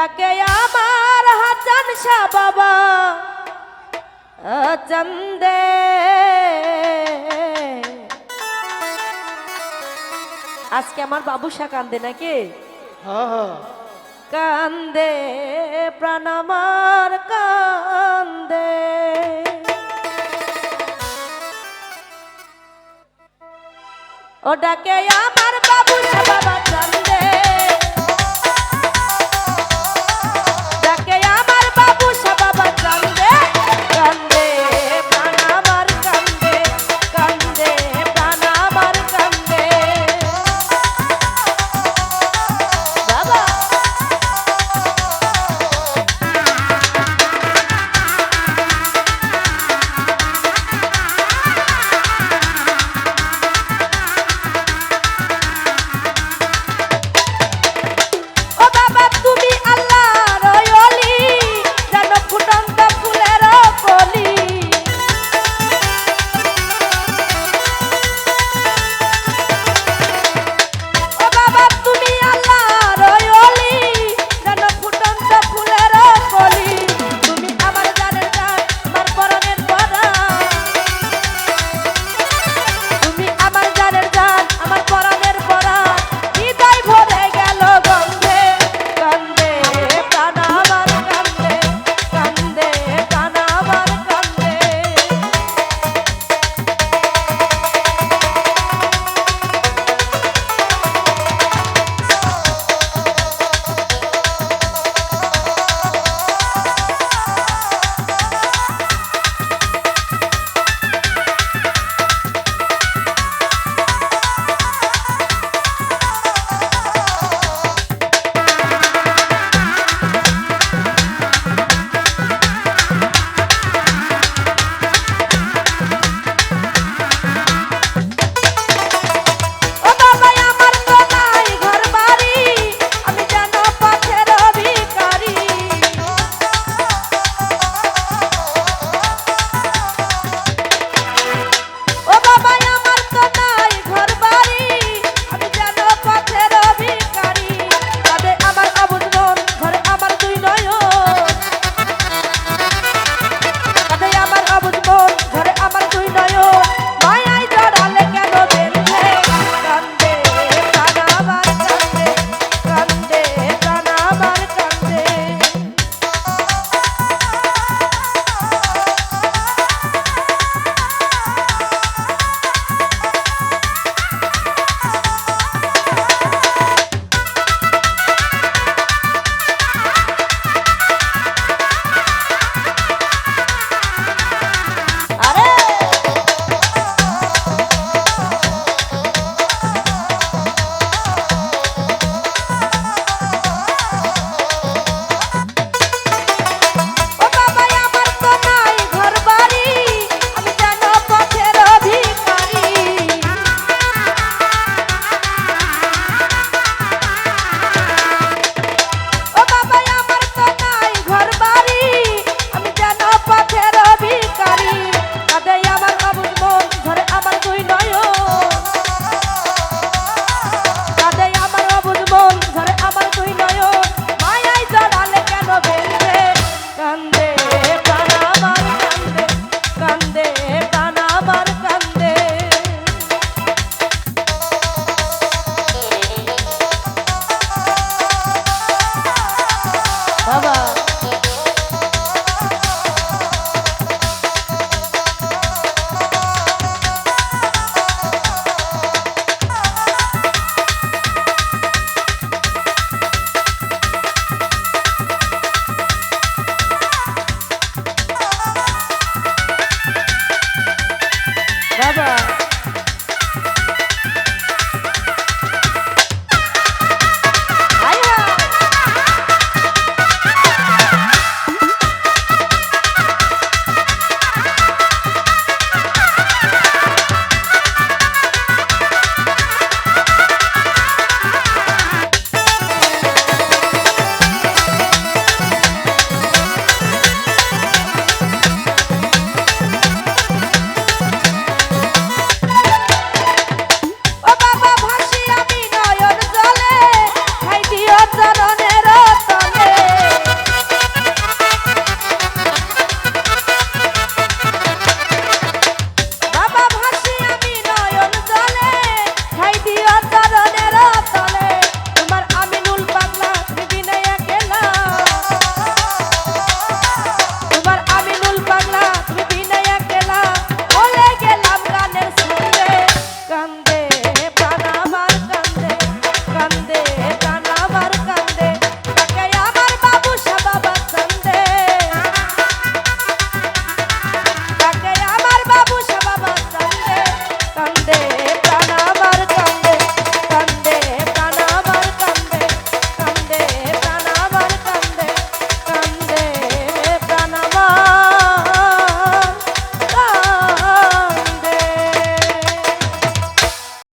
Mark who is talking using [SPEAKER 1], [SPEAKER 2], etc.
[SPEAKER 1] ডাকে আমার হাসান শাহ বাবা চন্দে আজকে আমার বাবু শাহ কান্দে নাকি?
[SPEAKER 2] হ্যাঁ, হ্যাঁ।
[SPEAKER 1] কান্দে প্রাণমার কান্দে। ও ডাকে আমার